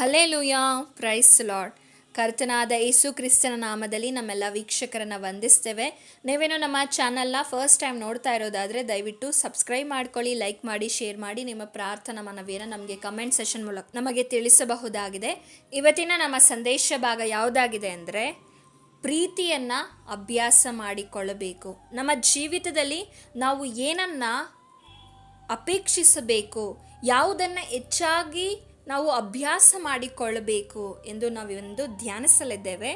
ಹಲೇಲುಯಾ price lord ಕರ್ತನಾದ ಯೇಸು ಕ್ರಿಸ್ತನ ನಾಮದಲ್ಲಿ ನಮ್ಮೆಲ್ಲ ವೀಕ್ಷಕರನ್ನು ವಂದಿಸ್ತೇವೆ. ನೀವೇನು ನಮ್ಮ ಚಾನಲ್ನ ಫಸ್ಟ್ ಟೈಮ್ ನೋಡ್ತಾ ಇರೋದಾದರೆ ದಯವಿಟ್ಟು ಸಬ್ಸ್ಕ್ರೈಬ್ ಮಾಡ್ಕೊಳ್ಳಿ ಲೈಕ್ ಮಾಡಿ ಶೇರ್ ಮಾಡಿ. ನಿಮ್ಮ ಪ್ರಾರ್ಥನಾ ಮನವಿಯನ್ನು ನಮಗೆ ಕಮೆಂಟ್ ಸೆಷನ್ ಮೂಲಕ ನಮಗೆ ತಿಳಿಸಬಹುದಾಗಿದೆ. ಇವತ್ತಿನ ನಮ್ಮ ಸಂದೇಶ ಭಾಗ ಯಾವುದಾಗಿದೆ ಅಂದರೆ ಪ್ರೀತಿಯನ್ನು ಅಭ್ಯಾಸ ಮಾಡಿಕೊಳ್ಳಬೇಕು. ನಮ್ಮ ಜೀವಿತದಲ್ಲಿ ನಾವು ಏನನ್ನು ಅಪೇಕ್ಷಿಸಬೇಕು, ಯಾವುದನ್ನು ಹೆಚ್ಚಾಗಿ ನಾವು ಅಭ್ಯಾಸ ಮಾಡಿಕೊಳ್ಳಬೇಕು ಎಂದು ನಾವಿಂದು ಧ್ಯಾನಿಸಲಿದ್ದೇವೆ.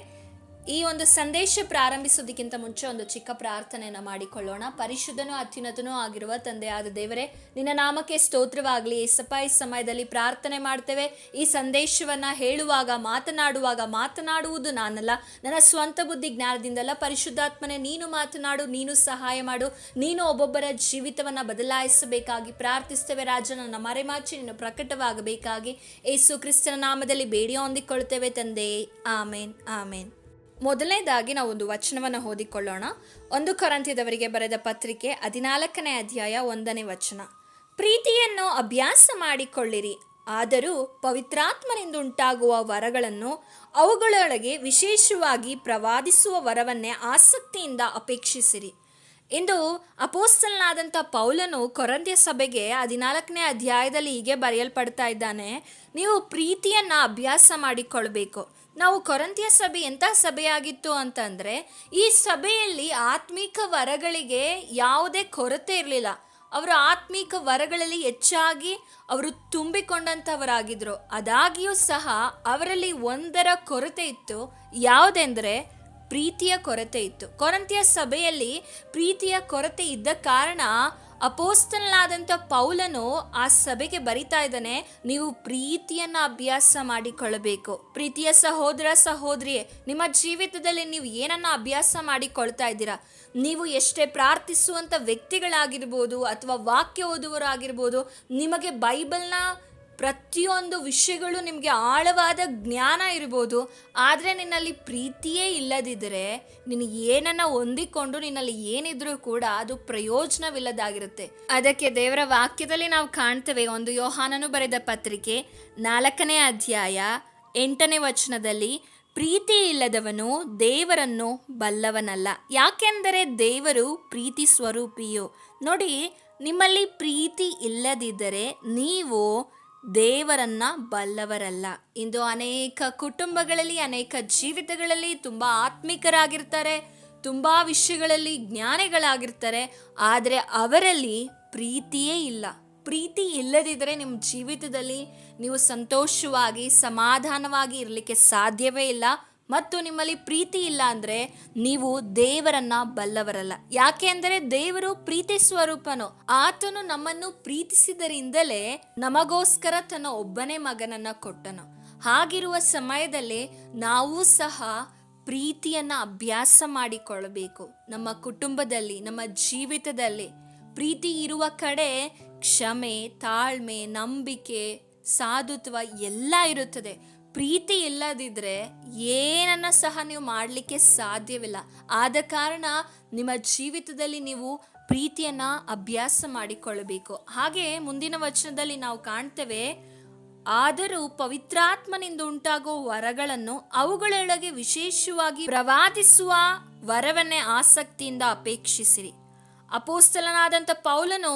ಈ ಒಂದು ಸಂದೇಶ ಪ್ರಾರಂಭಿಸೋದಕ್ಕಿಂತ ಮುಂಚೆ ಒಂದು ಚಿಕ್ಕ ಪ್ರಾರ್ಥನೆಯನ್ನು ಮಾಡಿಕೊಳ್ಳೋಣ. ಪರಿಶುದ್ಧನೂ ಅತ್ಯುನ್ನತನೂ ಆಗಿರುವ ತಂದೆಯಾದ ದೇವರೇ, ನಿನ್ನ ನಾಮಕ್ಕೆ ಸ್ತೋತ್ರವಾಗಲಿ. ಏಸಪ್ಪ, ಈ ಸಮಯದಲ್ಲಿ ಪ್ರಾರ್ಥನೆ ಮಾಡ್ತೇವೆ. ಈ ಸಂದೇಶವನ್ನು ಹೇಳುವಾಗ, ಮಾತನಾಡುವಾಗ ಮಾತನಾಡುವುದು ನಾನಲ್ಲ. ನನ್ನ ಸ್ವಂತ ಬುದ್ಧಿ ಜ್ಞಾನದಿಂದಲ್ಲ, ಪರಿಶುದ್ಧಾತ್ಮನೆ, ನೀನು ಮಾತನಾಡು, ನೀನು ಸಹಾಯ ಮಾಡು. ನೀನು ಒಬ್ಬೊಬ್ಬರ ಜೀವಿತವನ್ನು ಬದಲಾಯಿಸಬೇಕಾಗಿ ಪ್ರಾರ್ಥಿಸ್ತೇವೆ. ರಾಜ, ನನ್ನ ಮರೆಮಾಚಿ ನೀನು ಪ್ರಕಟವಾಗಬೇಕಾಗಿ. ಏಸು ಕ್ರಿಸ್ತನ ನಾಮದಲ್ಲಿ ಬೇಡಿ ಹೊಂದಿಕೊಳ್ತೇವೆ ತಂದೆ. ಆಮೇನ್ ಆಮೇನ್. ಮೊದಲನೇದಾಗಿ ನಾವು ಒಂದು ವಚನವನ್ನು ಓದಿಕೊಳ್ಳೋಣ. ಒಂದು ಕೊರಂತ್ಯದವರಿಗೆ ಬರೆದ ಪತ್ರಿಕೆ ಹದಿನಾಲ್ಕನೇ ಅಧ್ಯಾಯ ಒಂದನೇ ವಚನ. ಪ್ರೀತಿಯನ್ನು ಅಭ್ಯಾಸ ಮಾಡಿಕೊಳ್ಳಿರಿ, ಆದರೂ ಪವಿತ್ರಾತ್ಮನಿಂದ ಉಂಟಾಗುವ ವರಗಳನ್ನು ಅವುಗಳೊಳಗೆ ವಿಶೇಷವಾಗಿ ಪ್ರವಾದಿಸುವ ವರವನ್ನೇ ಆಸಕ್ತಿಯಿಂದ ಅಪೇಕ್ಷಿಸಿರಿ. ಇಂದು ಅಪೋಸ್ತಲನಾದಂಥ ಪೌಲನು ಕೊರಂದ್ಯ ಸಭೆಗೆ ಹದಿನಾಲ್ಕನೇ ಅಧ್ಯಾಯದಲ್ಲಿ ಹೀಗೆ ಬರೆಯಲ್ಪಡ್ತಾ ಇದ್ದಾನೆ, ನೀವು ಪ್ರೀತಿಯನ್ನು ಅಭ್ಯಾಸ ಮಾಡಿಕೊಳ್ಬೇಕು. ನಾವು ಕೊರಂತಿಯ ಸಭೆ ಎಂಥ ಸಭೆಯಾಗಿತ್ತು ಅಂತಂದರೆ, ಈ ಸಭೆಯಲ್ಲಿ ಆತ್ಮಿಕ ವರಗಳಿಗೆ ಯಾವುದೇ ಕೊರತೆ ಇರಲಿಲ್ಲ. ಅವರ ಆತ್ಮಿಕ ವರಗಳಲ್ಲಿ ಹೆಚ್ಚಾಗಿ ಅವರು ತುಂಬಿಕೊಂಡಂಥವರಾಗಿದ್ದರು ಅದಾಗಿಯೂ ಸಹ ಅವರಲ್ಲಿ ಒಂದರ ಕೊರತೆ ಇತ್ತು. ಯಾವುದೆಂದರೆ, ಪ್ರೀತಿಯ ಕೊರತೆ ಇತ್ತು. ಕೊರಂತಿಯ ಸಭೆಯಲ್ಲಿ ಪ್ರೀತಿಯ ಕೊರತೆ ಇದ್ದ ಕಾರಣ ಅಪೋಸ್ತನಾದಂಥ ಪೌಲನು ಆ ಸಭೆಗೆ ಬರಿತಾ ಇದ್ದಾನೆ, ನೀವು ಪ್ರೀತಿಯನ್ನು ಅಭ್ಯಾಸ ಮಾಡಿಕೊಳ್ಳಬೇಕು. ಪ್ರೀತಿಯ ಸಹೋದರ, ಸಹೋದರಿಯೇ, ನಿಮ್ಮ ಜೀವಿತದಲ್ಲಿ ನೀವು ಏನನ್ನ ಅಭ್ಯಾಸ ಮಾಡಿಕೊಳ್ತಾ ಇದ್ದೀರಾ? ನೀವು ಎಷ್ಟೇ ಪ್ರಾರ್ಥಿಸುವಂಥ ವ್ಯಕ್ತಿಗಳಾಗಿರ್ಬೋದು ಅಥವಾ ವಾಕ್ಯ ಓದುವರಾಗಿರ್ಬೋದು ನಿಮಗೆ ಬೈಬಲ್ನ ಪ್ರತಿಯೊಂದು ವಿಷಯಗಳು ನಿಮಗೆ ಆಳವಾದ ಜ್ಞಾನ ಇರ್ಬೋದು, ಆದರೆ ನಿನ್ನಲ್ಲಿ ಪ್ರೀತಿಯೇ ಇಲ್ಲದಿದ್ದರೆ ನಿನಗೆ ಏನನ್ನ ಹೊಂದಿಕೊಂಡು ನಿನ್ನಲ್ಲಿ ಏನಿದ್ರೂ ಕೂಡ ಅದು ಪ್ರಯೋಜನವಿಲ್ಲದಾಗಿರುತ್ತೆ. ಅದಕ್ಕೆ ದೇವರ ವಾಕ್ಯದಲ್ಲಿ ನಾವು ಕಾಣ್ತೇವೆ, ಒಂದು ಯೋಹಾನನು ಬರೆದ ಪತ್ರಿಕೆ ನಾಲ್ಕನೇ ಅಧ್ಯಾಯ ಎಂಟನೇ ವಚನದಲ್ಲಿ, ಪ್ರೀತಿ ಇಲ್ಲದವನು ದೇವರನ್ನು ಬಲ್ಲವನಲ್ಲ. ಯಾಕೆಂದರೆ ದೇವರು ಪ್ರೀತಿ ಸ್ವರೂಪಿಯು. ನೋಡಿ, ನಿಮ್ಮಲ್ಲಿ ಪ್ರೀತಿ ಇಲ್ಲದಿದ್ದರೆ ನೀವು ದೇವರನ್ನ ಬಲ್ಲವರಲ್ಲ. ಇಂದು ಅನೇಕ ಕುಟುಂಬಗಳಲ್ಲಿ, ಅನೇಕ ಜೀವಿತಗಳಲ್ಲಿ ತುಂಬ ಆತ್ಮಿಕರಾಗಿರ್ತಾರೆ, ತುಂಬ ವಿಷಯಗಳಲ್ಲಿ ಜ್ಞಾನಿಗಳಾಗಿರ್ತಾರೆ, ಆದರೆ ಅವರಲ್ಲಿ ಪ್ರೀತಿಯೇ ಇಲ್ಲ. ಪ್ರೀತಿ ಇಲ್ಲದಿದ್ದರೆ ನಿಮ್ಮ ಜೀವಿತದಲ್ಲಿ ನೀವು ಸಂತೋಷವಾಗಿ, ಸಮಾಧಾನವಾಗಿ ಇರಲಿಕ್ಕೆ ಸಾಧ್ಯವೇ ಇಲ್ಲ. ಮತ್ತು ನಿಮ್ಮಲ್ಲಿ ಪ್ರೀತಿ ಇಲ್ಲ ಅಂದರೆ ನೀವು ದೇವರನ್ನ ಬಲ್ಲವರಲ್ಲ. ಯಾಕೆ ಅಂದರೆ ದೇವರು ಪ್ರೀತಿ ಸ್ವರೂಪನು. ಆತನು ನಮ್ಮನ್ನು ಪ್ರೀತಿಸಿದರಿಂದಲೇ ನಮಗೋಸ್ಕರ ತನ್ನ ಒಬ್ಬನೇ ಮಗನನ್ನ ಕೊಟ್ಟನು. ಹಾಗಿರುವ ಸಮಯದಲ್ಲಿ ನಾವು ಸಹ ಪ್ರೀತಿಯನ್ನ ಅಭ್ಯಾಸ ಮಾಡಿಕೊಳ್ಳಬೇಕು. ನಮ್ಮ ಕುಟುಂಬದಲ್ಲಿ, ನಮ್ಮ ಜೀವಿತದಲ್ಲಿ ಪ್ರೀತಿ ಇರುವ ಕಡೆ ಕ್ಷಮೆ, ತಾಳ್ಮೆ, ನಂಬಿಕೆ, ಸಾಧುತ್ವ ಎಲ್ಲ ಇರುತ್ತದೆ. ಪ್ರೀತಿ ಇಲ್ಲದಿದ್ದರೆ ಏನನ್ನು ಸಹ ನೀವು ಮಾಡಲಿಕ್ಕೆ ಸಾಧ್ಯವಿಲ್ಲ. ಆದ ಕಾರಣ ನಿಮ್ಮ ಜೀವಿತದಲ್ಲಿ ನೀವು ಪ್ರೀತಿಯನ್ನ ಅಭ್ಯಾಸ ಮಾಡಿಕೊಳ್ಳಬೇಕು. ಹಾಗೆ ಮುಂದಿನ ವಚನದಲ್ಲಿ ನಾವು ಕಾಣ್ತೇವೆ, ಆದರೂ ಪವಿತ್ರಾತ್ಮನಿಂದ ಉಂಟಾಗುವ ವರಗಳನ್ನು ಅವುಗಳೊಳಗೆ ವಿಶೇಷವಾಗಿ ಪ್ರವಾದಿಸುವ ವರವನ್ನೇ ಆಸಕ್ತಿಯಿಂದ ಅಪೇಕ್ಷಿಸಿರಿ. ಅಪೋಸ್ತಲನಾದಂಥ ಪೌಲನು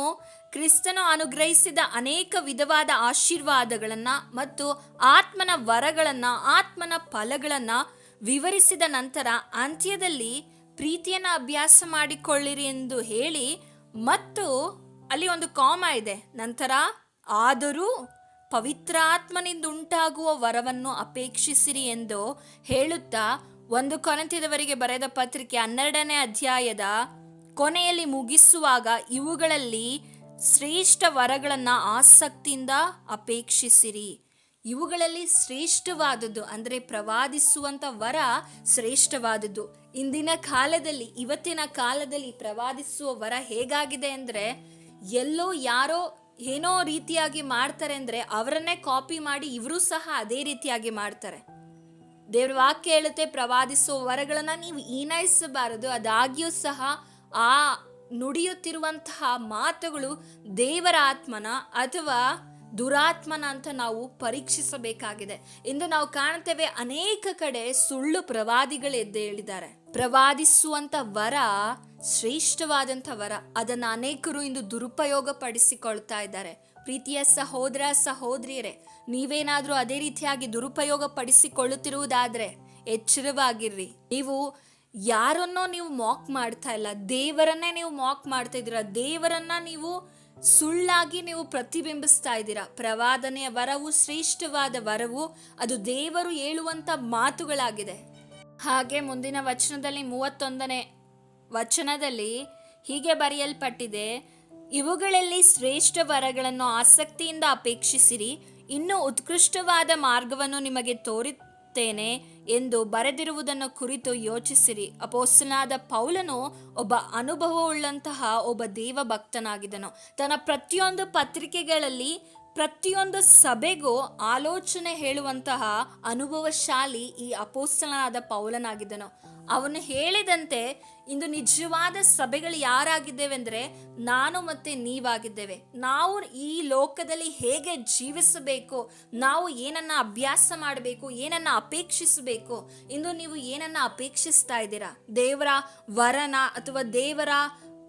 ಕ್ರಿಸ್ತನು ಅನುಗ್ರಹಿಸಿದ ಅನೇಕ ವಿಧವಾದ ಆಶೀರ್ವಾದಗಳನ್ನು ಮತ್ತು ಆತ್ಮನ ವರಗಳನ್ನು, ಆತ್ಮನ ಫಲಗಳನ್ನು ವಿವರಿಸಿದ ನಂತರ ಅಂತ್ಯದಲ್ಲಿ ಪ್ರೀತಿಯನ್ನು ಅಭ್ಯಾಸ ಮಾಡಿಕೊಳ್ಳಿರಿ ಎಂದು ಹೇಳಿ ಮತ್ತು ಅಲ್ಲಿ ಒಂದು ಕಾಮ ಇದೆ. ನಂತರ, ಆದರೂ ಪವಿತ್ರಾತ್ಮನಿಂದ ಉಂಟಾಗುವ ವರವನ್ನು ಅಪೇಕ್ಷಿಸಿರಿ ಎಂದು ಹೇಳುತ್ತಾ ಒಂದು ಕೊನಂತ್ಯದವರಿಗೆ ಬರೆದ ಪತ್ರಿಕೆ ಹನ್ನೆರಡನೇ ಅಧ್ಯಾಯದ ಕೊನೆಯಲ್ಲಿ ಮುಗಿಸುವಾಗ ಇವುಗಳಲ್ಲಿ ಶ್ರೇಷ್ಠ ವರಗಳನ್ನು ಆಸಕ್ತಿಯಿಂದ ಅಪೇಕ್ಷಿಸಿರಿ. ಇವುಗಳಲ್ಲಿ ಶ್ರೇಷ್ಠವಾದದ್ದು ಅಂದರೆ ಪ್ರವಾದಿಸುವಂಥ ವರ ಶ್ರೇಷ್ಠವಾದದ್ದು. ಇಂದಿನ ಕಾಲದಲ್ಲಿ, ಇವತ್ತಿನ ಕಾಲದಲ್ಲಿ ಪ್ರವಾದಿಸುವ ವರ ಹೇಗಾಗಿದೆ ಅಂದರೆ, ಎಲ್ಲೋ ಯಾರೋ ಏನೋ ರೀತಿಯಾಗಿ ಮಾಡ್ತಾರೆ ಅಂದರೆ ಅವರನ್ನೇ ಕಾಪಿ ಮಾಡಿ ಇವರು ಸಹ ಅದೇ ರೀತಿಯಾಗಿ ಮಾಡ್ತಾರೆ. ದೇವ್ರ ವಾಕ್ಯ ಹೇಳುತ್ತೆ, ಪ್ರವಾದಿಸುವ ವರಗಳನ್ನು ನೀವು ಈನೈಸಬಾರದು ಅದಾಗಿಯೂ ಸಹ ಆ ನುಡಿಯುತ್ತಿರುವಂತಹ ಮಾತುಗಳು ದೇವರ ಆತ್ಮನ ಅಥವಾ ದುರಾತ್ಮನ ಅಂತ ನಾವು ಪರೀಕ್ಷಿಸಬೇಕಾಗಿದೆ. ಇಂದು ನಾವು ಕಾಣ್ತೇವೆ ಅನೇಕ ಕಡೆ ಸುಳ್ಳು ಪ್ರವಾದಿಗಳು ಎದ್ದು ಹೇಳಿದ್ದಾರೆ. ಪ್ರವಾದಿಸುವಂತ ವರ, ಶ್ರೇಷ್ಠವಾದಂಥ ವರ, ಅದನ್ನ ಅನೇಕರು ಇಂದು ದುರುಪಯೋಗ ಪಡಿಸಿಕೊಳ್ತಾ ಇದ್ದಾರೆ. ಪ್ರೀತಿಯ ಸಹೋದರ, ಸಹೋದರಿಯರೇ, ನೀವೇನಾದ್ರೂ ಅದೇ ರೀತಿಯಾಗಿ ದುರುಪಯೋಗ ಪಡಿಸಿಕೊಳ್ಳುತ್ತಿರುವುದಾದ್ರೆ ಎಚ್ಚರವಾಗಿರ್ರಿ. ನೀವು ಯಾರನ್ನೋ ನೀವು ಮಾಕ್ ಮಾಡ್ತಾ ಇಲ್ಲ. ದೇವರನ್ನೇ ನೀವು ಮಾಕ್ ಮಾಡ್ತಾ ಇದ್ದೀರಾ. ದೇವರನ್ನ ನೀವು ಸುಳ್ಳಾಗಿ ನೀವು ಪ್ರತಿಬಿಂಬಿಸ್ತಾ ಇದ್ದೀರಾ. ಪ್ರವಾದನೆಯ ವರವು, ಶ್ರೇಷ್ಠವಾದ ವರವು, ಅದು ದೇವರು ಹೇಳುವಂತ ಮಾತುಗಳಾಗಿದೆ. ಹಾಗೆ ಮುಂದಿನ ವಚನದಲ್ಲಿ ಮೂವತ್ತೊಂದನೇ ವಚನದಲ್ಲಿ ಹೀಗೆ ಬರೆಯಲ್ಪಟ್ಟಿದೆ, ಇವುಗಳಲ್ಲಿ ಶ್ರೇಷ್ಠ ವರಗಳನ್ನು ಆಸಕ್ತಿಯಿಂದ ಅಪೇಕ್ಷಿಸಿರಿ. ಇನ್ನೂ ಉತ್ಕೃಷ್ಟವಾದ ಮಾರ್ಗವನ್ನು ನಿಮಗೆ ತೋರುತ್ತೇನೆ ಎಂದು ಬರೆದಿರುವುದನ್ನು ಕುರಿತು ಯೋಚಿಸಿರಿ. ಅಪೋಸ್ತನಾದ ಪೌಲನು ಒಬ್ಬ ಅನುಭವವುಳ್ಳಂತಹ ಒಬ್ಬ ದೇವ ಭಕ್ತನಾಗಿದ್ದನು ತನ್ನ ಪ್ರತಿಯೊಂದು ಪತ್ರಿಕೆಗಳಲ್ಲಿ ಪ್ರತಿಯೊಂದು ಸಭೆಗೂ ಆಲೋಚನೆ ಹೇಳುವಂತಹ ಅನುಭವಶಾಲಿ ಈ ಅಪೋಸ್ತನಾದ ಪೌಲನಾಗಿದ್ದನು. ಅವನು ಹೇಳಿದಂತೆ ಇಂದು ನಿಜವಾದ ಸಭೆಗಳು ಯಾರಾಗಿದ್ದೇವೆ ಅಂದರೆ ನಾನು ಮತ್ತೆ ನೀವಾಗಿದ್ದೇವೆ. ನಾವು ಈ ಲೋಕದಲ್ಲಿ ಹೇಗೆ ಜೀವಿಸಬೇಕು? ನಾವು ಏನನ್ನ ಅಭ್ಯಾಸ ಮಾಡಬೇಕು? ಏನನ್ನ ಅಪೇಕ್ಷಿಸಬೇಕು? ಇಂದು ನೀವು ಏನನ್ನ ಅಪೇಕ್ಷಿಸ್ತಾ ಇದ್ದೀರಾ? ದೇವರ ವರನ ಅಥವಾ ದೇವರ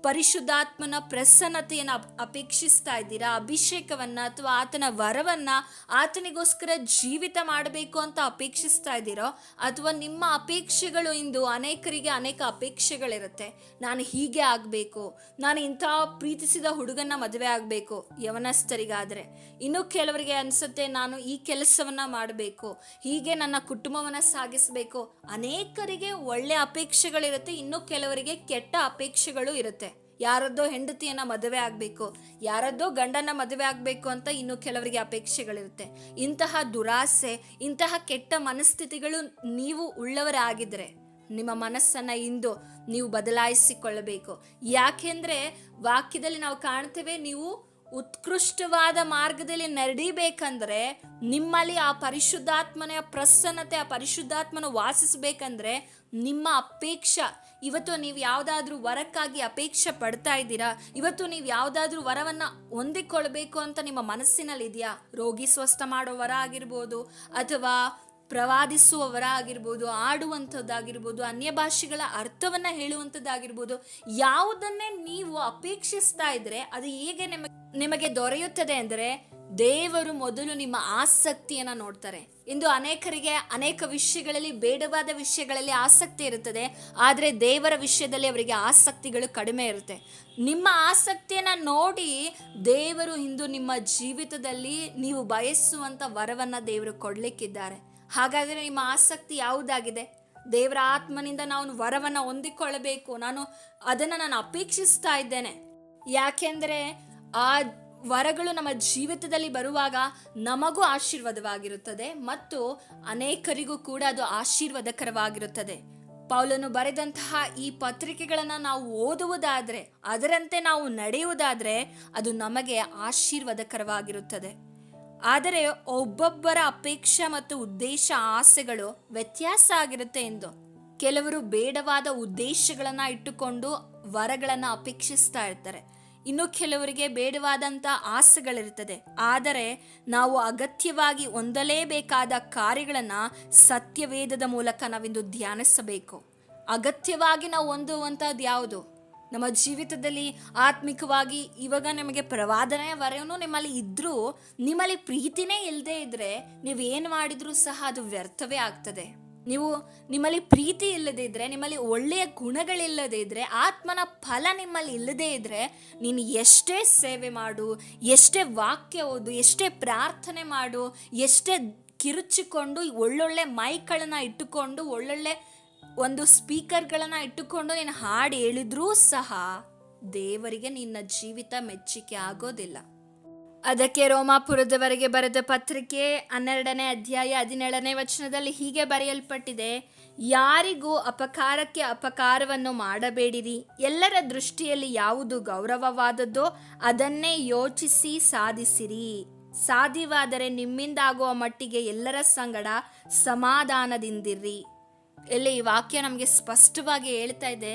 ಪರಿಶುದ್ಧಾತ್ಮನ ಪ್ರಸನ್ನತೆಯನ್ನು ಅಪ್- ಅಪೇಕ್ಷಿಸ್ತಾ ಇದ್ದೀರಾ? ಅಭಿಷೇಕವನ್ನು ಅಥವಾ ಆತನ ವರವನ್ನು ಆತನಿಗೋಸ್ಕರ ಜೀವಿತ ಮಾಡಬೇಕು ಅಂತ ಅಪೇಕ್ಷಿಸ್ತಾ ಇದ್ದೀರೋ? ಅಥವಾ ನಿಮ್ಮ ಅಪೇಕ್ಷೆಗಳು ಇಂದು ಅನೇಕರಿಗೆ ಅನೇಕ ಅಪೇಕ್ಷೆಗಳಿರುತ್ತೆ. ನಾನು ಹೀಗೆ ಆಗಬೇಕು. ನಾನು ಇಂಥ ಪ್ರೀತಿಸಿದ ಹುಡುಗನ ಮದುವೆ ಆಗಬೇಕು ಯವನಸ್ಥರಿಗಾದರೆ. ಇನ್ನು ಕೆಲವರಿಗೆ ಅನಿಸುತ್ತೆ, ನಾನು ಈ ಕೆಲಸವನ್ನು ಮಾಡಬೇಕು. ಹೀಗೆ ನನ್ನ ಕುಟುಂಬವನ್ನು ಸಾಗಿಸಬೇಕು. ಅನೇಕರಿಗೆ ಒಳ್ಳೆ ಅಪೇಕ್ಷೆಗಳಿರುತ್ತೆ, ಇನ್ನು ಕೆಲವರಿಗೆ ಕೆಟ್ಟ ಅಪೇಕ್ಷೆಗಳು ಇರುತ್ತೆ. ಯಾರದ್ದೋ ಹೆಂಡತಿಯನ್ನ ಮದುವೆ ಆಗಬೇಕು, ಯಾರದ್ದೋ ಗಂಡನ ಮದುವೆ ಆಗಬೇಕು ಅಂತ ಇನ್ನು ಕೆಲವರಿಗೆ ಅಪೇಕ್ಷೆಗಳಿರುತ್ತೆ. ಇಂತಹ ದುರಾಸೆ, ಇಂತಹ ಕೆಟ್ಟ ಮನಸ್ಥಿತಿಗಳು ನೀವು ಉಳ್ಳವರಾಗಿದ್ರೆ, ನಿಮ್ಮ ಮನಸ್ಸನ್ನ ಇಂದು ನೀವು ಬದಲಾಯಿಸಿಕೊಳ್ಳಬೇಕು. ಯಾಕೆಂದ್ರೆ ವಾಕ್ಯದಲ್ಲಿ ನಾವು ಕಾಣ್ತೇವೆ, ನೀವು ಉತ್ಕೃಷ್ಟವಾದ ಮಾರ್ಗದಲ್ಲಿ ನಡಿಬೇಕಂದ್ರೆ ನಿಮ್ಮಲ್ಲಿ ಆ ಪರಿಶುದ್ಧಾತ್ಮನ ಪ್ರಸನ್ನತೆ, ಆ ಪರಿಶುದ್ಧಾತ್ಮನ ವಾಸಿಸ್ಬೇಕಂದ್ರೆ ನಿಮ್ಮ ಅಪೇಕ್ಷ. ಇವತ್ತು ನೀವು ಯಾವುದಾದ್ರೂ ವರಕ್ಕಾಗಿ ಅಪೇಕ್ಷೆ ಪಡ್ತಾ ಇದ್ದೀರಾ? ಇವತ್ತು ನೀವು ಯಾವುದಾದ್ರೂ ವರವನ್ನು ಹೊಂದಿಕೊಳ್ಬೇಕು ಅಂತ ನಿಮ್ಮ ಮನಸ್ಸಿನಲ್ಲಿ ಇದೆಯಾ? ರೋಗಿ ಸ್ವಸ್ಥ ಮಾಡೋ ವರ ಆಗಿರ್ಬೋದು, ಅಥವಾ ಪ್ರವಾದಿಸುವವರ ಆಗಿರ್ಬೋದು, ಆಡುವಂಥದ್ದಾಗಿರ್ಬೋದು, ಅನ್ಯ ಭಾಷೆಗಳ ಅರ್ಥವನ್ನ ಹೇಳುವಂಥದ್ದಾಗಿರ್ಬೋದು, ಯಾವುದನ್ನೇ ನೀವು ಅಪೇಕ್ಷಿಸ್ತಾ ಇದ್ರೆ ಅದು ಹೇಗೆ ನಿಮಗೆ ನಿಮಗೆ ದೊರೆಯುತ್ತದೆ ಅಂದರೆ ದೇವರು ಮೊದಲು ನಿಮ್ಮ ಆಸಕ್ತಿಯನ್ನ ನೋಡ್ತಾರೆ. ಇಂದು ಅನೇಕರಿಗೆ ಅನೇಕ ವಿಷಯಗಳಲ್ಲಿ, ಬೇಡವಾದ ವಿಷಯಗಳಲ್ಲಿ ಆಸಕ್ತಿ ಇರುತ್ತದೆ. ಆದರೆ ದೇವರ ವಿಷಯದಲ್ಲಿ ಅವರಿಗೆ ಆಸಕ್ತಿಗಳು ಕಡಿಮೆ ಇರುತ್ತೆ. ನಿಮ್ಮ ಆಸಕ್ತಿಯನ್ನ ನೋಡಿ ದೇವರು ಇಂದು ನಿಮ್ಮ ಜೀವಿತದಲ್ಲಿ ನೀವು ಬಯಸುವಂತ ವರವನ್ನ ದೇವರು ಕೊಡಲಿಕ್ಕಿದ್ದಾರೆ. ಹಾಗಾದರೆ ನಿಮ್ಮ ಆಸಕ್ತಿ ಯಾವುದಾಗಿದೆ? ದೇವರ ಆತ್ಮನಿಂದ ನಾವು ವರವನ್ನು ಹೊಂದಿಕೊಳ್ಳಬೇಕು. ನಾನು ಅದನ್ನು ನಾನು ಅಪೇಕ್ಷಿಸ್ತಾ ಇದ್ದೇನೆ. ಯಾಕೆಂದರೆ ಆ ವರಗಳು ನಮ್ಮ ಜೀವಿತದಲ್ಲಿ ಬರುವಾಗ ನಮಗೂ ಆಶೀರ್ವಾದವಾಗಿರುತ್ತದೆ ಮತ್ತು ಅನೇಕರಿಗೂ ಕೂಡ ಅದು ಆಶೀರ್ವಾದಕರವಾಗಿರುತ್ತದೆ. ಪೌಲನು ಬರೆದಂತಹ ಈ ಪತ್ರಿಕೆಗಳನ್ನು ನಾವು ಓದುವುದಾದರೆ, ಅದರಂತೆ ನಾವು ನಡೆಯುವುದಾದರೆ ಅದು ನಮಗೆ ಆಶೀರ್ವಾದಕರವಾಗಿರುತ್ತದೆ. ಆದರೆ ಒಬ್ಬೊಬ್ಬರ ಅಪೇಕ್ಷೆ ಮತ್ತು ಉದ್ದೇಶ ಆಸೆಗಳು ವ್ಯತ್ಯಾಸ ಆಗಿರುತ್ತೆ ಎಂದು. ಕೆಲವರು ಬೇಡವಾದ ಉದ್ದೇಶಗಳನ್ನು ಇಟ್ಟುಕೊಂಡು ವರಗಳನ್ನು ಅಪೇಕ್ಷಿಸ್ತಾ ಇರ್ತಾರೆ. ಇನ್ನು ಕೆಲವರಿಗೆ ಬೇಡವಾದಂಥ ಆಸೆಗಳಿರ್ತದೆ ಆದರೆ ನಾವು ಅಗತ್ಯವಾಗಿ ಹೊಂದಲೇಬೇಕಾದ ಕಾರ್ಯಗಳನ್ನು ಸತ್ಯವೇದದ ಮೂಲಕ ನಾವಿಂದು ಧ್ಯಾನಿಸಬೇಕು. ಅಗತ್ಯವಾಗಿ ನಾವು ಹೊಂದುವಂಥದ್ದು ಯಾವುದು? ನಮ್ಮ ಜೀವಿತದಲ್ಲಿ ಆತ್ಮಿಕವಾಗಿ ಇವಾಗ ನಿಮಗೆ ಪ್ರವಾದನೆಯ ವರೆಯೂ ನಿಮ್ಮಲ್ಲಿ ಇದ್ದರೂ ನಿಮ್ಮಲ್ಲಿ ಪ್ರೀತಿನೇ ಇಲ್ಲದೆ ಇದ್ದರೆ ನೀವು ಏನು ಮಾಡಿದ್ರೂ ಸಹ ಅದು ವ್ಯರ್ಥವೇ ಆಗ್ತದೆ. ನೀವು ನಿಮ್ಮಲ್ಲಿ ಪ್ರೀತಿ ಇಲ್ಲದೇ ಇದ್ದರೆ ನಿಮ್ಮಲ್ಲಿ ಒಳ್ಳೆಯ ಗುಣಗಳಿಲ್ಲದೇ ಇದ್ದರೆ ಆತ್ಮನ ಫಲ ನಿಮ್ಮಲ್ಲಿ ಇಲ್ಲದೇ ಇದ್ರೆ, ನೀನು ಎಷ್ಟೇ ಸೇವೆ ಮಾಡು, ಎಷ್ಟೇ ವಾಕ್ಯ ಓದು, ಎಷ್ಟೇ ಪ್ರಾರ್ಥನೆ ಮಾಡು, ಎಷ್ಟೇ ಕಿರುಚಿಕೊಂಡು, ಒಳ್ಳೊಳ್ಳೆ ಮೈಕ್ಗಳನ್ನ ಇಟ್ಟುಕೊಂಡು, ಒಳ್ಳೊಳ್ಳೆ ಒಂದು ಸ್ಪೀಕರ್ಗಳನ್ನು ಇಟ್ಟುಕೊಂಡು ನೀನು ಹಾಡು ಹೇಳಿದ್ರೂ ಸಹ ದೇವರಿಗೆ ನಿನ್ನ ಜೀವಿತ ಮೆಚ್ಚುಗೆ ಆಗೋದಿಲ್ಲ. ಅದಕ್ಕೆ ರೋಮಾಪುರದವರೆಗೆ ಬರೆದ ಪತ್ರಿಕೆ ಹನ್ನೆರಡನೇ ಅಧ್ಯಾಯ ಹದಿನೇಳನೇ ವಚನದಲ್ಲಿ ಹೀಗೆ ಬರೆಯಲ್ಪಟ್ಟಿದೆ, ಯಾರಿಗೂ ಅಪಕಾರಕ್ಕೆ ಅಪಕಾರವನ್ನು ಮಾಡಬೇಡಿರಿ. ಎಲ್ಲರ ದೃಷ್ಟಿಯಲ್ಲಿ ಯಾವುದು ಗೌರವವಾದದ್ದೋ ಅದನ್ನೇ ಯೋಚಿಸಿ ಸಾಧಿಸಿರಿ. ಸಾಧ್ಯವಾದರೆ ನಿಮ್ಮಿಂದಾಗುವ ಮಟ್ಟಿಗೆ ಎಲ್ಲರ ಸಂಗಡ ಸಮಾಧಾನದಿಂದಿರ್ರಿ ಇಲ್ಲಿ ಈ ವಾಕ್ಯ ನಮಗೆ ಸ್ಪಷ್ಟವಾಗಿ ಹೇಳ್ತಾ ಇದೆ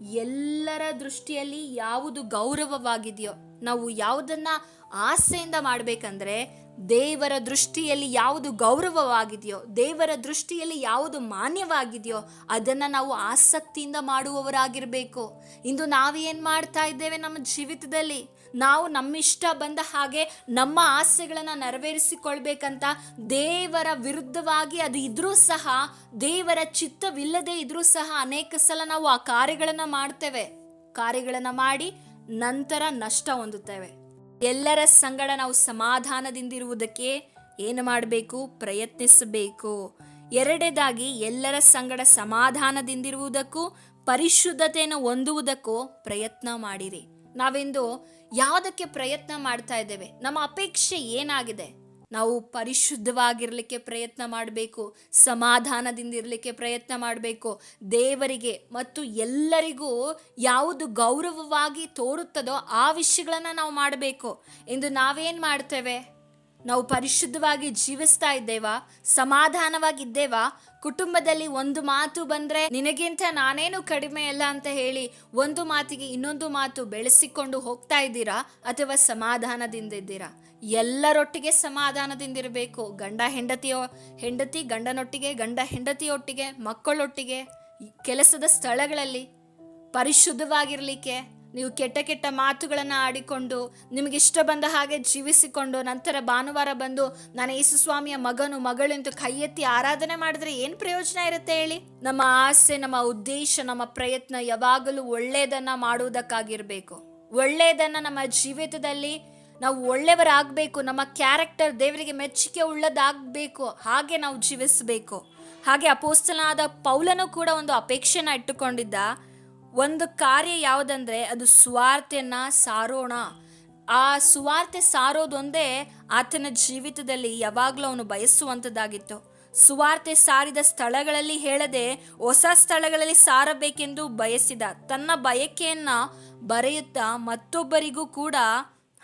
ಎಲ್ಲರ ದೃಷ್ಟಿಯಲ್ಲಿ ಯಾವುದು ಗೌರವವಾಗಿದೆಯೋ, ನಾವು ಯಾವುದನ್ನ ಆಸೆಯಿಂದ ಮಾಡಬೇಕಂದ್ರೆ ದೇವರ ದೃಷ್ಟಿಯಲ್ಲಿ ಯಾವುದು ಗೌರವವಾಗಿದೆಯೋ, ದೇವರ ದೃಷ್ಟಿಯಲ್ಲಿ ಯಾವುದು ಮಾನ್ಯವಾಗಿದೆಯೋ, ಅದನ್ನು ನಾವು ಆಸಕ್ತಿಯಿಂದ ಮಾಡುವವರಾಗಿರಬೇಕು. ಇಂದು ನಾವೇನು ಮಾಡ್ತಾ ಇದ್ದೇವೆ ನಮ್ಮ ಜೀವಿತದಲ್ಲಿ? ನಾವು ನಮ್ಮಿಷ್ಟ ಬಂದ ಹಾಗೆ ನಮ್ಮ ಆಸೆಗಳನ್ನು ನೆರವೇರಿಸಿಕೊಳ್ಬೇಕಂತ ದೇವರ ವಿರುದ್ಧವಾಗಿ ಅದು ಇದ್ರೂ ಸಹ, ದೇವರ ಚಿತ್ತವಿಲ್ಲದೆ ಇದ್ರೂ ಸಹ ಅನೇಕ ಸಲ ನಾವು ಆ ಕಾರ್ಯಗಳನ್ನು ಮಾಡ್ತೇವೆ. ಕಾರ್ಯಗಳನ್ನು ಮಾಡಿ ನಂತರ ನಷ್ಟ ಹೊಂದುತ್ತೇವೆ. ಎಲ್ಲರ ಸಂಗಡ ನಾವು ಸಮಾಧಾನದಿಂದಿರುವುದಕ್ಕೆ ಏನು ಮಾಡಬೇಕು? ಪ್ರಯತ್ನಿಸಬೇಕು. ಎರಡೇದಾಗಿ ಎಲ್ಲರ ಸಂಗಡ ಸಮಾಧಾನದಿಂದಿರುವುದಕ್ಕೂ, ಪರಿಶುದ್ಧತೆಯನ್ನು ಹೊಂದುವುದಕ್ಕೂ ಪ್ರಯತ್ನ ಮಾಡಿರಿ. ನಾವೆಂದು ಯಾವುದಕ್ಕೆ ಪ್ರಯತ್ನ ಮಾಡ್ತಾ ಇದ್ದೇವೆ? ನಮ್ಮ ಅಪೇಕ್ಷೆ ಏನಾಗಿದೆ? ನಾವು ಪರಿಶುದ್ಧವಾಗಿರಲಿಕ್ಕೆ ಪ್ರಯತ್ನ ಮಾಡಬೇಕು, ಸಮಾಧಾನದಿಂದ ಇರಲಿಕ್ಕೆ ಪ್ರಯತ್ನ ಮಾಡಬೇಕು. ದೇವರಿಗೆ ಮತ್ತು ಎಲ್ಲರಿಗೂ ಯಾವುದು ಗೌರವವಾಗಿ ತೋರುತ್ತದೋ ಆ ವಿಷಯಗಳನ್ನು ನಾವು ಮಾಡಬೇಕು. ಎಂದು ನಾವೇನು ಮಾಡ್ತೇವೆ? ನಾವು ಪರಿಶುದ್ಧವಾಗಿ ಜೀವಿಸ್ತಾ ಇದ್ದೇವಾ? ಸಮಾಧಾನವಾಗಿದ್ದೇವಾ? ಕುಟುಂಬದಲ್ಲಿ ಒಂದು ಮಾತು ಬಂದ್ರೆ ನಿನಗಿಂತ ನಾನೇನು ಕಡಿಮೆ ಅಲ್ಲ ಅಂತ ಹೇಳಿ ಒಂದು ಮಾತಿಗೆ ಇನ್ನೊಂದು ಮಾತು ಬೆಳೆಸಿಕೊಂಡು ಹೋಗ್ತಾ ಇದ್ದೀರಾ ಅಥವಾ ಸಮಾಧಾನದಿಂದ ಇದ್ದೀರಾ? ಎಲ್ಲರೊಟ್ಟಿಗೆ ಸಮಾಧಾನದಿಂದಿರಬೇಕು ಗಂಡ ಹೆಂಡತಿಯೋ, ಹೆಂಡತಿ ಗಂಡನೊಟ್ಟಿಗೆ, ಗಂಡ ಹೆಂಡತಿಯೊಟ್ಟಿಗೆ, ಮಕ್ಕಳೊಟ್ಟಿಗೆ ಕೆಲಸದ ಸ್ಥಳಗಳಲ್ಲಿ ಪರಿಶುದ್ಧವಾಗಿರಲಿಕ್ಕೆ ನೀವು ಕೆಟ್ಟ ಕೆಟ್ಟ ಮಾತುಗಳನ್ನು ಆಡಿಕೊಂಡು, ನಿಮಗೆ ಇಷ್ಟ ಬಂದ ಹಾಗೆ ಜೀವಿಸಿಕೊಂಡು, ನಂತರ ಭಾನುವಾರ ಬಂದು ನಾನು ಯೇಸು ಸ್ವಾಮಿಯ ಮಗನು ಮಗಳೆಂದು ಕೈ ಎತ್ತಿ ಆರಾಧನೆ ಮಾಡಿದ್ರೆ ಏನು ಪ್ರಯೋಜನ ಇರುತ್ತೆ ಹೇಳಿ? ನಮ್ಮ ಆಸೆ, ನಮ್ಮ ಉದ್ದೇಶ, ನಮ್ಮ ಪ್ರಯತ್ನ ಯಾವಾಗಲೂ ಒಳ್ಳೆಯದನ್ನು ಮಾಡುವುದಕ್ಕಾಗಿರಬೇಕು. ಒಳ್ಳೆಯದನ್ನು ನಮ್ಮ ಜೀವಿತದಲ್ಲಿ ನಾವು ಒಳ್ಳೆಯವರಾಗಬೇಕು, ನಮ್ಮ ಕ್ಯಾರೆಕ್ಟರ್ ದೇವರಿಗೆ ಮೆಚ್ಚುಗೆ ಉಳ್ಳದಾಗಬೇಕು, ಹಾಗೆ ನಾವು ಜೀವಿಸಬೇಕು. ಹಾಗೆ ಅಪೋಸ್ತನಾದ ಪೌಲನು ಕೂಡ ಒಂದು ಅಪೇಕ್ಷೆನ ಇಟ್ಟುಕೊಂಡಿದ್ದ. ಒಂದು ಕಾರ್ಯ ಯಾವುದಂದ್ರೆ ಅದು ಸುವಾರ್ತೆಯನ್ನ ಸಾರೋಣ. ಆ ಸುವಾರ್ತೆ ಸಾರೋದೊಂದೇ ಆತನ ಜೀವಿತದಲ್ಲಿ ಯಾವಾಗಲೂ ಅವನು ಬಯಸುವಂಥದ್ದಾಗಿತ್ತು ಸುವಾರ್ತೆ ಸಾರಿದ ಸ್ಥಳಗಳಲ್ಲಿ ಹೇಳದೆ ಹೊಸ ಸ್ಥಳಗಳಲ್ಲಿ ಸಾರಬೇಕೆಂದು ಬಯಸಿದ ತನ್ನ ಬಯಕೆಯನ್ನ ಬರೆಯುತ್ತಾ ಮತ್ತೊಬ್ಬರಿಗೂ ಕೂಡ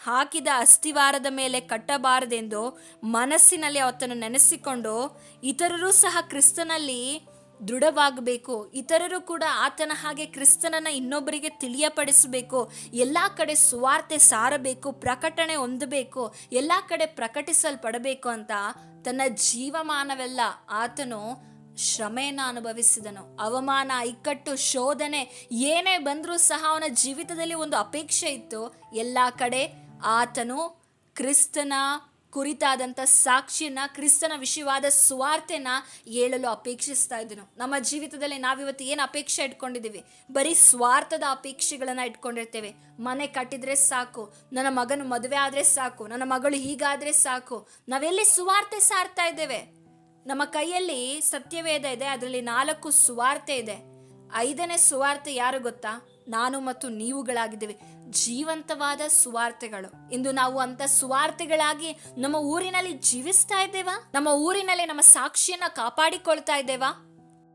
ಹಾಕಿದ ಅಸ್ಥಿವಾರದ ಮೇಲೆ ಕಟ್ಟಬಾರದೆಂದು ಮನಸ್ಸಿನಲ್ಲಿ ಅವತ್ತನ್ನು ನೆನೆಸಿಕೊಂಡು ಇತರರು ಸಹ ಕ್ರಿಸ್ತನಲ್ಲಿ ದೃಢವಾಗಬೇಕು. ಇತರರು ಕೂಡ ಆತನ ಹಾಗೆ ಕ್ರಿಸ್ತನನ್ನ ಇನ್ನೊಬ್ಬರಿಗೆ ತಿಳಿಯಪಡಿಸಬೇಕು. ಎಲ್ಲ ಕಡೆ ಸುವಾರ್ತೆ ಸಾರಬೇಕು, ಪ್ರಕಟಣೆ ಹೊಂದಬೇಕು, ಎಲ್ಲ ಕಡೆ ಪ್ರಕಟಿಸಲ್ಪಡಬೇಕು ಅಂತ ತನ್ನ ಜೀವಮಾನವೆಲ್ಲ ಆತನು ಶ್ರಮೆಯನ್ನು ಅನುಭವಿಸಿದನು. ಅವಮಾನ, ಇಕ್ಕಟ್ಟು, ಶೋಧನೆ ಏನೇ ಬಂದರೂ ಸಹ ಅವನ ಜೀವಿತದಲ್ಲಿ ಒಂದು ಅಪೇಕ್ಷೆ ಇತ್ತು. ಎಲ್ಲ ಕಡೆ ಆತನು ಕ್ರಿಸ್ತನ ಕುರಿತಾದಂಥ ಸಾಕ್ಷಿಯನ್ನ, ಕ್ರಿಸ್ತನ ವಿಷಯವಾದ ಸುವಾರ್ತೆನ ಹೇಳಲು ಅಪೇಕ್ಷಿಸ್ತಾ ಇದ್ದನು. ನಮ್ಮ ಜೀವಿತದಲ್ಲಿ ನಾವಿವತ್ತು ಏನು ಅಪೇಕ್ಷೆ ಇಟ್ಕೊಂಡಿದ್ದೀವಿ? ಬರೀ ಸ್ವಾರ್ಥದ ಅಪೇಕ್ಷೆಗಳನ್ನು ಇಟ್ಕೊಂಡಿರ್ತೇವೆ. ಮನೆ ಕಟ್ಟಿದ್ರೆ ಸಾಕು, ನನ್ನ ಮಗನ ಮದುವೆ ಆದರೆ ಸಾಕು, ನನ್ನ ಮಗಳು ಹೀಗಾದರೆ ಸಾಕು. ನಾವೆಲ್ಲಿ ಸುವಾರ್ತೆ ಸಾರ್ತಾ ಇದ್ದೇವೆ? ನಮ್ಮ ಕೈಯಲ್ಲಿ ಸತ್ಯವೇದ ಇದೆ, ಅದರಲ್ಲಿ ನಾಲ್ಕು ಸುವಾರ್ತೆ ಇದೆ. ಐದನೇ ಸುವಾರ್ತೆ ಯಾರು ಗೊತ್ತಾ? ನಾನು ಮತ್ತು ನೀವುಗಳಾಗಿದ್ದೇವೆ. ಜೀವಂತವಾದ ಸುವಾರ್ತೆಗಳು. ಇಂದು ನಾವು ಅಂತ ಸುವಾರ್ತೆಗಳಾಗಿ ನಮ್ಮ ಊರಿನಲ್ಲಿ ಜೀವಿಸ್ತಾ ಇದ್ದೇವಾ? ನಮ್ಮ ಊರಿನಲ್ಲಿ ನಮ್ಮ ಸಾಕ್ಷಿಯನ್ನ ಕಾಪಾಡಿಕೊಳ್ತಾ ಇದ್ದೇವಾ?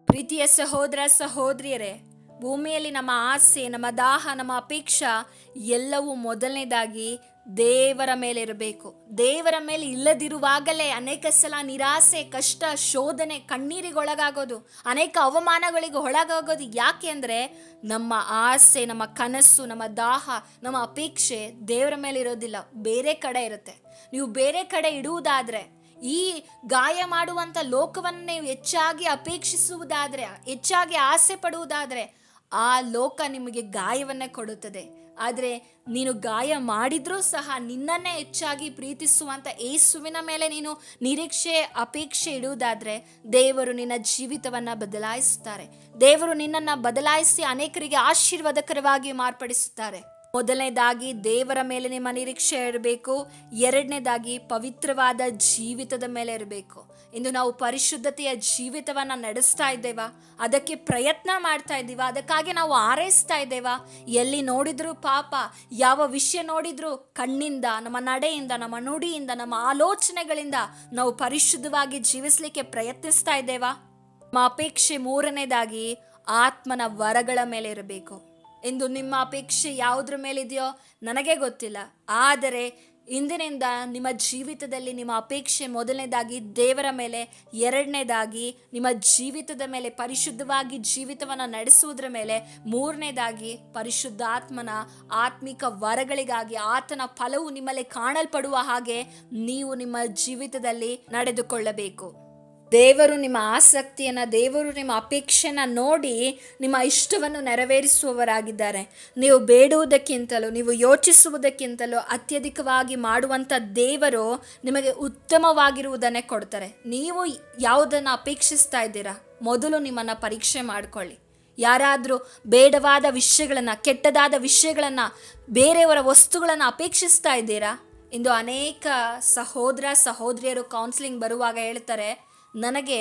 ಪ್ರೀತಿಯ ಸಹೋದರ ಸಹೋದರಿಯರೇ, ಭೂಮಿಯಲ್ಲಿ ನಮ್ಮ ಆಸೆ, ನಮ್ಮ ದಾಹ, ನಮ್ಮ ಅಪೇಕ್ಷಾ ಎಲ್ಲವೂ ಮೊದಲನೇದಾಗಿ ದೇವರ ಮೇಲೆ ಇರಬೇಕು. ದೇವರ ಮೇಲೆ ಇಲ್ಲದಿರುವಾಗಲೇ ಅನೇಕ ಸಲ ನಿರಾಸೆ, ಕಷ್ಟ, ಶೋಧನೆ, ಕಣ್ಣೀರಿಗೊಳಗಾಗೋದು, ಅನೇಕ ಅವಮಾನಗಳಿಗೆ ಒಳಗಾಗೋದು ಯಾಕೆ ಅಂದರೆ ನಮ್ಮ ಆಸೆ, ನಮ್ಮ ಕನಸು, ನಮ್ಮ ದಾಹ, ನಮ್ಮ ಅಪೇಕ್ಷೆ ದೇವರ ಮೇಲೆ ಇರೋದಿಲ್ಲ. ಬೇರೆ ಕಡೆ ಇರುತ್ತೆ. ನೀವು ಬೇರೆ ಕಡೆ ಇಡುವುದಾದ್ರೆ, ಈ ಗಾಯ ಮಾಡುವಂಥ ಲೋಕವನ್ನೇ ಹೆಚ್ಚಾಗಿ ಅಪೇಕ್ಷಿಸುವುದಾದ್ರೆ, ಹೆಚ್ಚಾಗಿ ಆಸೆ ಪಡುವುದಾದ್ರೆ, ಆ ಲೋಕ ನಿಮಗೆ ಗಾಯವನ್ನೇ ಕೊಡುತ್ತದೆ. ಆದರೆ ನೀನು ಗಾಯ ಮಾಡಿದ್ರೂ ಸಹ ನಿನ್ನನ್ನೇ ಹೆಚ್ಚಾಗಿ ಪ್ರೀತಿಸುವಂಥ ಏಸುವಿನ ಮೇಲೆ ನೀನು ನಿರೀಕ್ಷೆ, ಅಪೇಕ್ಷೆ ಇಡುವುದಾದರೆ ದೇವರು ನಿನ್ನ ಜೀವಿತವನ್ನು ಬದಲಾಯಿಸುತ್ತಾರೆ. ದೇವರು ನಿನ್ನನ್ನು ಬದಲಾಯಿಸಿ ಅನೇಕರಿಗೆ ಆಶೀರ್ವಾದಕರವಾಗಿ ಮಾರ್ಪಡಿಸುತ್ತಾರೆ. ಮೊದಲನೇದಾಗಿ ದೇವರ ಮೇಲೆ ನಿಮ್ಮ ನಿರೀಕ್ಷೆ ಇರಬೇಕು, ಎರಡನೇದಾಗಿ ಪವಿತ್ರವಾದ ಜೀವಿತದ ಮೇಲೆ ಇರಬೇಕು. ಇಂದು ನಾವು ಪರಿಶುದ್ಧತೆಯ ಜೀವಿತವನ್ನ ನಡೆಸ್ತಾ ಇದ್ದೇವಾ? ಅದಕ್ಕೆ ಪ್ರಯತ್ನ ಮಾಡ್ತಾ ಇದ್ದೀವಾ? ಅದಕ್ಕಾಗಿ ನಾವು ಆರೈಸ್ತಾ ಇದ್ದೇವಾ? ಎಲ್ಲಿ ನೋಡಿದ್ರು ಪಾಪ, ಯಾವ ವಿಷಯ ನೋಡಿದ್ರು ಕಣ್ಣಿಂದ, ನಮ್ಮ ನಡೆಯಿಂದ, ನಮ್ಮ ನುಡಿಯಿಂದ, ನಮ್ಮ ಆಲೋಚನೆಗಳಿಂದ ನಾವು ಪರಿಶುದ್ಧವಾಗಿ ಜೀವಿಸಲಿಕ್ಕೆ ಪ್ರಯತ್ನಿಸ್ತಾ ಇದ್ದೇವಾ? ನಮ್ಮ ಅಪೇಕ್ಷೆ ಮೂರನೇದಾಗಿ ಆತ್ಮನ ವರಗಳ ಮೇಲೆ ಇರಬೇಕು. ಎಂದು ನಿಮ್ಮ ಅಪೇಕ್ಷೆ ಯಾವುದ್ರ ಮೇಲಿದೆಯೋ ನನಗೆ ಗೊತ್ತಿಲ್ಲ. ಆದರೆ ಇಂದಿನಿಂದ ನಿಮ್ಮ ಜೀವಿತದಲ್ಲಿ ನಿಮ್ಮ ಅಪೇಕ್ಷೆ ಮೊದಲನೇದಾಗಿ ದೇವರ ಮೇಲೆ, ಎರಡನೇದಾಗಿ ನಿಮ್ಮ ಜೀವಿತದ ಮೇಲೆ ಪರಿಶುದ್ಧವಾಗಿ ಜೀವಿತವನ್ನು ನಡೆಸುವುದರ ಮೇಲೆ, ಮೂರನೇದಾಗಿ ಪರಿಶುದ್ಧಾತ್ಮನ ಆತ್ಮಿಕ ವರಗಳಿಗಾಗಿ ಆತನ ಫಲವು ನಿಮ್ಮಲ್ಲಿ ಕಾಣಲ್ಪಡುವ ಹಾಗೆ ನೀವು ನಿಮ್ಮ ಜೀವಿತದಲ್ಲಿ ನಡೆದುಕೊಳ್ಳಬೇಕು. ದೇವರು ನಿಮ್ಮ ಆಸಕ್ತಿಯನ್ನು, ದೇವರು ನಿಮ್ಮ ಅಪೇಕ್ಷೆನ ನೋಡಿ ನಿಮ್ಮ ಇಷ್ಟವನ್ನು ನೆರವೇರಿಸುವವರಾಗಿದ್ದಾರೆ. ನೀವು ಬೇಡುವುದಕ್ಕಿಂತಲೂ, ನೀವು ಯೋಚಿಸುವುದಕ್ಕಿಂತಲೂ ಅತ್ಯಧಿಕವಾಗಿ ಮಾಡುವಂಥ ದೇವರು ನಿಮಗೆ ಉತ್ತಮವಾಗಿರುವುದನ್ನೇ ಕೊಡ್ತಾರೆ. ನೀವು ಯಾವುದನ್ನು ಅಪೇಕ್ಷಿಸ್ತಾ ಇದ್ದೀರಾ? ಮೊದಲು ನಿಮ್ಮನ್ನು ಪರೀಕ್ಷೆ ಮಾಡಿಕೊಳ್ಳಿ. ಯಾರಾದರೂ ಬೇಡವಾದ ವಿಷಯಗಳನ್ನು, ಕೆಟ್ಟದಾದ ವಿಷಯಗಳನ್ನು, ಬೇರೆಯವರ ವಸ್ತುಗಳನ್ನು ಅಪೇಕ್ಷಿಸ್ತಾ ಇದ್ದೀರಾ? ಇಂದು ಅನೇಕ ಸಹೋದರ, ಸಹೋದರಿಯರು ಕೌನ್ಸಿಲಿಂಗ್ ಬರುವಾಗ ಹೇಳ್ತಾರೆ ನನಗೆ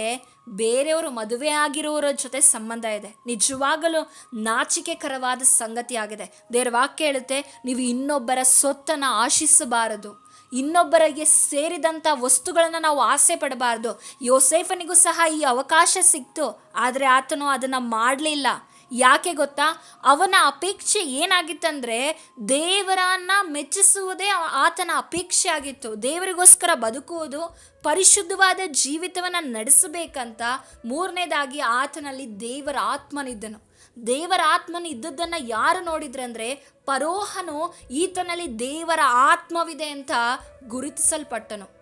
ಬೇರೆಯವರು ಮದುವೆ ಆಗಿರೋರ ಜೊತೆ ಸಂಬಂಧ ಇದೆ. ನಿಜವಾಗಲೂ ನಾಚಿಕೆಕರವಾದ ಸಂಗತಿಯಾಗಿದೆ ದೇವ್ರ ವಾಕ್ಯ ಹೇಳುತ್ತೆ, ನೀವು ಇನ್ನೊಬ್ಬರ ಸೊತ್ತನ್ನು ಆಶಿಸಬಾರದು. ಇನ್ನೊಬ್ಬರಿಗೆ ಸೇರಿದಂಥ ವಸ್ತುಗಳನ್ನು ನಾವು ಆಸೆ ಪಡಬಾರ್ದು. ಯೋಸೇಫನಿಗೂ ಸಹ ಈ ಅವಕಾಶ ಸಿಕ್ತು, ಆದರೆ ಆತನು ಅದನ್ನು ಮಾಡಲಿಲ್ಲ. ಯಾಕೆ ಗೊತ್ತಾ? ಅವನ ಅಪೇಕ್ಷೆ ಏನಾಗಿತ್ತಂದ್ರೆ, ದೇವರನ್ನ ಮೆಚ್ಚಿಸುವುದೇ ಆತನ ಅಪೇಕ್ಷೆ ಆಗಿತ್ತು. ದೇವರಿಗೋಸ್ಕರ ಬದುಕುವುದು, ಪರಿಶುದ್ಧವಾದ ಜೀವಿತವನ್ನು ನಡೆಸಬೇಕಂತ ಮೂರನೇದಾಗಿ ಆತನಲ್ಲಿ ದೇವರ ಆತ್ಮನಿದ್ದನು. ದೇವರ ಆತ್ಮನ ಇದ್ದದ್ದನ್ನು ಯಾರು ನೋಡಿದ್ರಂದ್ರೆ ಪರೋಹನು ಈತನಲ್ಲಿ ದೇವರ ಆತ್ಮವಿದೆ ಅಂತ ಗುರುತಿಸಲ್ಪಟ್ಟನು.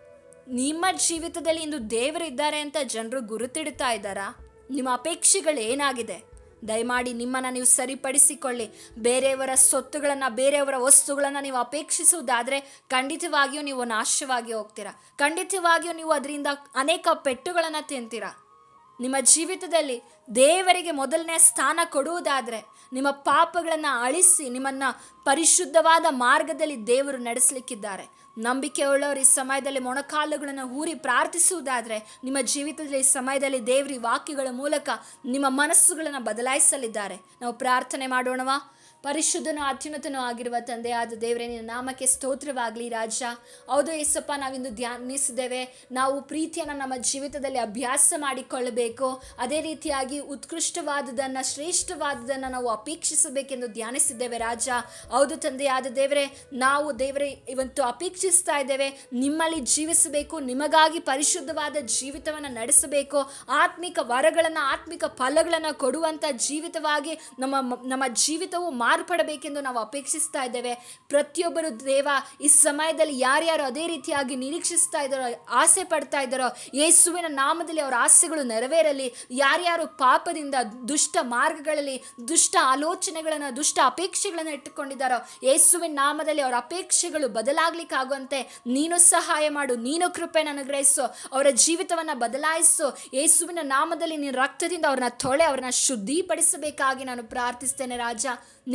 ನಿಮ್ಮ ಜೀವಿತದಲ್ಲಿ ಇಂದು ದೇವರಿದ್ದಾರೆ ಅಂತ ಜನರು ಗುರುತಿಡ್ತಾ ಇದ್ದಾರಾ? ನಿಮ್ಮ ಅಪೇಕ್ಷೆಗಳು ಏನಾಗಿದೆ ದಯಮಾಡಿ ನಿಮ್ಮನ್ನು ನೀವು ಸರಿಪಡಿಸಿಕೊಳ್ಳಿ. ಬೇರೆಯವರ ಸೊತ್ತುಗಳನ್ನು, ಬೇರೆಯವರ ವಸ್ತುಗಳನ್ನು ನೀವು ಅಪೇಕ್ಷಿಸುವುದಾದರೆ ಖಂಡಿತವಾಗಿಯೂ ನೀವು ನಾಶವಾಗಿ ಹೋಗ್ತೀರಾ. ಖಂಡಿತವಾಗಿಯೂ ನೀವು ಅದರಿಂದ ಅನೇಕ ಪೆಟ್ಟುಗಳನ್ನು ತಿಂತೀರಾ. ನಿಮ್ಮ ಜೀವಿತದಲ್ಲಿ ದೇವರಿಗೆ ಮೊದಲನೇ ಸ್ಥಾನ ಕೊಡುವುದಾದರೆ ನಿಮ್ಮ ಪಾಪಗಳನ್ನು ಅಳಿಸಿ ನಿಮ್ಮನ್ನು ಪರಿಶುದ್ಧವಾದ ಮಾರ್ಗದಲ್ಲಿ ದೇವರು ನಡೆಸಲಿಕ್ಕಿದ್ದಾರೆ. ನಂಬಿಕೆ ಉಳ್ಳವರು ಈ ಸಮಯದಲ್ಲಿ ಮೊಣಕಾಲುಗಳನ್ನು ಊರಿ ಪ್ರಾರ್ಥಿಸುವುದಾದರೆ ನಿಮ್ಮ ಜೀವಿತದಲ್ಲಿ ಈ ಸಮಯದಲ್ಲಿ ದೇವರಿ ವಾಕ್ಯಗಳ ಮೂಲಕ ನಿಮ್ಮ ಮನಸ್ಸುಗಳನ್ನು ಬದಲಾಯಿಸಲಿದ್ದಾರೆ. ನಾವು ಪ್ರಾರ್ಥನೆ ಮಾಡೋಣವಾ? ಪರಿಶುದ್ಧನೂ ಅತ್ಯುನ್ನತನೂ ಆಗಿರುವ ತಂದೆಯಾದ ದೇವರೇ, ನಿನ್ನ ನಾಮಕ್ಕೆ ಸ್ತೋತ್ರವಾಗಲಿ ರಾಜ. ಹೌದು ಯೇಸಪ್ಪ ನಾವಿಂದು ಧ್ಯಾನಿಸಿದ್ದೇವೆ. ನಾವು ಪ್ರೀತಿಯನ್ನು ನಮ್ಮ ಜೀವಿತದಲ್ಲಿ ಅಭ್ಯಾಸ ಮಾಡಿಕೊಳ್ಳಬೇಕು. ಅದೇ ರೀತಿಯಾಗಿ ಉತ್ಕೃಷ್ಟವಾದದನ್ನು, ಶ್ರೇಷ್ಠವಾದದನ್ನು ನಾವು ಅಪೇಕ್ಷಿಸಬೇಕೆಂದು ಧ್ಯಾನಿಸಿದ್ದೇವೆ ರಾಜ. ಹೌದು ತಂದೆಯಾದ ದೇವರೇ, ನಾವು ದೇವರೇ, ಇವತ್ತು ಅಪೇಕ್ಷಿಸ್ತಾ ಇದ್ದೇವೆ. ನಿಮ್ಮಲ್ಲಿ ಜೀವಿಸಬೇಕು, ನಿಮಗಾಗಿ ಪರಿಶುದ್ಧವಾದ ಜೀವಿತವನ್ನು ನಡೆಸಬೇಕು. ಆತ್ಮಿಕ ವರಗಳನ್ನು, ಆತ್ಮಿಕ ಫಲಗಳನ್ನು ಕೊಡುವಂಥ ಜೀವಿತವಾಗಿ ನಮ್ಮ ನಮ್ಮ ಜೀವಿತವು ಮಾರ್ಪಡಬೇಕೆಂದು ನಾವು ಅಪೇಕ್ಷಿಸ್ತಾ ಇದ್ದೇವೆ. ಪ್ರತಿಯೊಬ್ಬರು ದೇವ, ಈ ಸಮಯದಲ್ಲಿ ಯಾರ್ಯಾರು ಅದೇ ರೀತಿಯಾಗಿ ನಿರೀಕ್ಷಿಸ್ತಾ ಇದ್ದಾರೋ, ಆಸೆ ಪಡ್ತಾ ಇದ್ದಾರೋ, ಯೇಸುವಿನ ನಾಮದಲ್ಲಿ ಅವರ ಆಸೆಗಳು ನೆರವೇರಲಿ, ಯಾರ್ಯಾರು ಪಾಪದಿಂದ ದುಷ್ಟ ಮಾರ್ಗಗಳಲ್ಲಿ, ದುಷ್ಟ ಆಲೋಚನೆಗಳನ್ನು, ದುಷ್ಟ ಅಪೇಕ್ಷೆಗಳನ್ನು ಇಟ್ಟುಕೊಂಡಿದ್ದಾರೋ, ಯೇಸುವಿನ ನಾಮದಲ್ಲಿ ಅವರ ಅಪೇಕ್ಷೆಗಳು ಬದಲಾಗ್ಲಿಕ್ಕಾಗುವಂತೆ ನೀನು ಸಹಾಯ ಮಾಡು, ನೀನು ಕೃಪೆಯನ್ನು ಅನುಗ್ರಹಿಸು ಅವರ ಜೀವಿತವನ್ನು ಬದಲಾಯಿಸು, ಯೇಸುವಿನ ನಾಮದಲ್ಲಿ ನೀನು ರಕ್ತದಿಂದ ಅವ್ರನ್ನ ತೊಳೆ, ಅವ್ರನ್ನ ಶುದ್ಧೀಪಡಿಸಬೇಕಾಗಿ ನಾನು ಪ್ರಾರ್ಥಿಸ್ತೇನೆ ರಾಜ.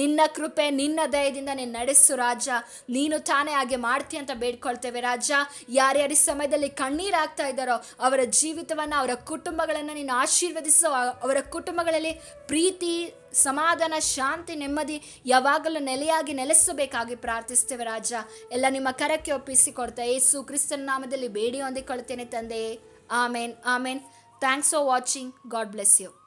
ನಿನ್ನ ಕೃಪೆ, ನಿನ್ನ ದಯದಿಂದ ನೀನು ನಡೆಸು ರಾಜ. ನೀನು ತಾನೇ ಹಾಗೆ ಮಾಡ್ತೀಯ ಅಂತ ಬೇಡ್ಕೊಳ್ತೇವೆ ರಾಜ. ಯಾರ್ಯಾರ ಸಮಯದಲ್ಲಿ ಕಣ್ಣೀರಾಗ್ತಾ ಇದ್ದಾರೋ, ಅವರ ಜೀವಿತವನ್ನು, ಅವರ ಕುಟುಂಬಗಳನ್ನು ನೀನು ಆಶೀರ್ವದಿಸು. ಅವರ ಕುಟುಂಬಗಳಲ್ಲಿ ಪ್ರೀತಿ, ಸಮಾಧಾನ, ಶಾಂತಿ, ನೆಮ್ಮದಿ ಯಾವಾಗಲೂ ನೆಲೆಯಾಗಿ ನೆಲೆಸಬೇಕಾಗಿ ಪ್ರಾರ್ಥಿಸ್ತೇವೆ ರಾಜ. ಎಲ್ಲ ನಿಮ್ಮ ಕರಕ್ಕೆ ಒಪ್ಪಿಸಿಕೊಡ್ತಾ ಏಸು ಕ್ರಿಸ್ತನ ನಾಮದಲ್ಲಿ ಬೇಡಿ ಹೊಂದಿಕೊಳ್ತೇನೆ ತಂದೆಯೇ amen amen. Thanks for watching. God bless you.